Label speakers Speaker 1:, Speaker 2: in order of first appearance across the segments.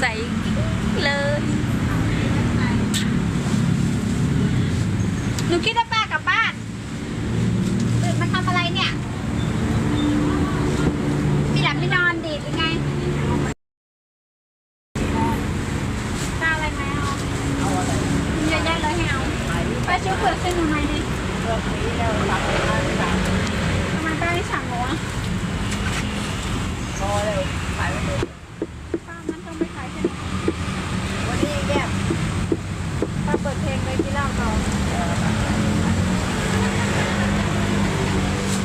Speaker 1: ใสเลยหนูคิดว่าป้ากลับบ้านตื่นมาทำอะไรเนี่ยมีหลับไม่นอนดีดหรือไงป้าอะไรไหมเอา
Speaker 2: เอาอะไร
Speaker 1: เยอะแยะเลยให้เอาป้าช่วยเปิดเส้นหนูหน่อยดิ
Speaker 2: เรื่องนี้แล้วตัดไปทางสาม
Speaker 1: ทำไมป้าไม่สั่งหนูอะ
Speaker 2: พอแล้วขายไปเลย
Speaker 1: ป้ามันต้องไปขายใช่ไหม
Speaker 2: วันนี้แก้ม
Speaker 1: ป้า เปิดเพลงเลยกินเหล้าต่อ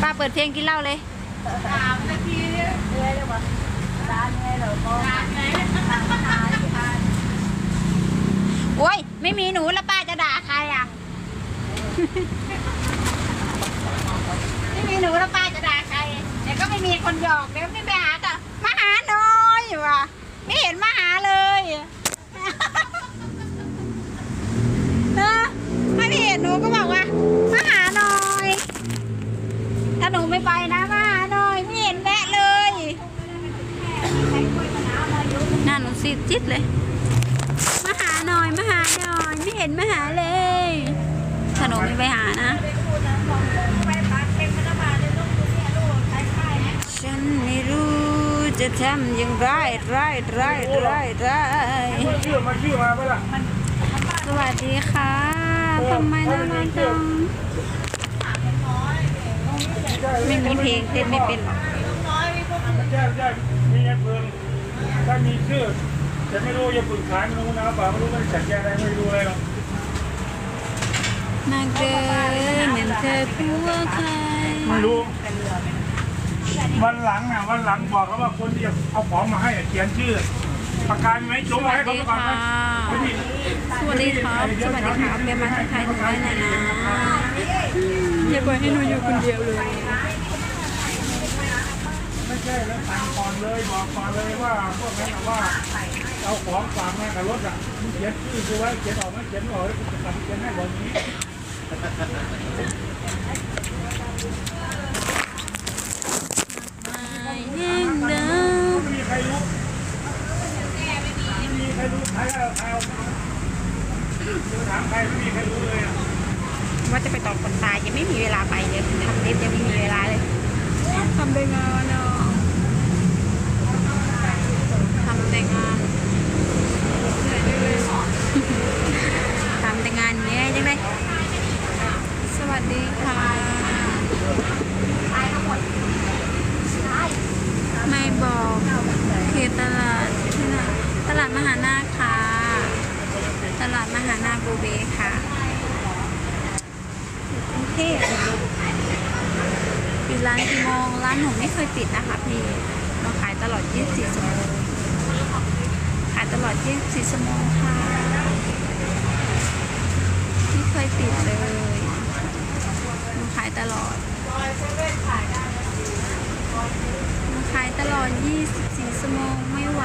Speaker 1: ป้าเปิดเพลงกินเหล้าเลย
Speaker 2: สามนาทีเนี่ยเหนื่อยเลยวะร้านเหนื่อยเลยก็ร้านไหนร้านร้านร้าน
Speaker 1: โอ้ยไม่มีหนูแล้วป้าจะด่าใครอะ ไม่มีหนูแล้วป้าจะด่าใครเดี๋ยวก็ไม่มีคนหยอกเดี๋ยวไม่ไปหาก็มาหาหน่อยว่ะไม่เห็นมาหาเลย นะถ้าไม่เห็นหนูก็บอกว่ามาหาหน่อย ถ้าหนูไม่ไปนะมาหาหน่อยไม่เห็นแวะเลย หน้าหนูซีดจิ๊ดเลย มาหาหน่อยมาหาหน่อย ไม่เห็นมาหาเลยถ้าหนูไม่ไปหานะ
Speaker 2: ไปปากเค็มมันมาเลยลูกเนี่ยลูกขายขายนะ
Speaker 1: ฉันไม่รู้จะทำอย่างไรไรไรไรไร
Speaker 3: มาชื่อมาชื่อมาปะล่ะ
Speaker 1: สวัสดีค่ะทำไมน่ารักจังไม่มีเพลงเต้นไม่เป็นหรอก
Speaker 3: ไม่ใช่ไม่ใช่มีเงินเพิ่มถ้ามีชื่อ จะไม่รู้จะปรึกษาไม่รู้นะป่าไม่รู้มันจัดแยกอะไรไม่รู้อะไรหรอก
Speaker 1: มาเกินเหมือนเธอผัวใคร
Speaker 3: ไม่รู้ วันหลังน่ะวันหลังบอกแล้วว่าคนที่จะเอาของมาให้เขียนชื่อประกาศไหมจ
Speaker 1: ส
Speaker 3: งไว้
Speaker 1: วัส
Speaker 3: ให้เขา
Speaker 1: ดี
Speaker 3: ประกาศ
Speaker 1: ค่ะ
Speaker 3: ไหมไม่ผิด
Speaker 1: สวัสดีครับสวัสดีครับเบียร์มาทักทายหนูได้หน่อยนะอย่าปล่อยให้หนูอยู่คนเดียวเลย
Speaker 3: ไม่ใช่แล้วสั่งก่อนเลยบอกก่อนเลยว่าพวกนั้นน่ะว่า เอาของฝากมากับรถอะเขียนชื่อคือไว้เขียนออกไหมเขียนไม่ออกแล้วกูจะตัดเขียนให้บอกนี้
Speaker 1: ไม่แห้งเดิม
Speaker 3: ไม่มีใครรู้ไม่มีใครรู้ใครเอาใครเอาถามใครไม่มีใครรู้เลยอะ
Speaker 1: ว่าจะไปต่อคนตายยังไม่มีเวลาไปเลยทำเล็บยังไม่มีเวลาเลยทำได้งานเนาะทำแต่งานทำแต่งานเนี้ยจังเลยสวัสดีค่ะ ไม่บอกเขตตลาดที่ไหนตลาดมหานาคค่ะ ต ลาดมหานาบูเบค่ะกรุงเทพปิดร้านกี่โมงร้านหนูไม่เคยปิดนะคะพี่เราขายตลอด 24 ชั่วโมง ขายตลอด 24 ชั่วโมงค่ะ ไม่เคยปิดเลยหนูขายตลอดมาขายตลอด 24 ชั่วโมงไม่ไหว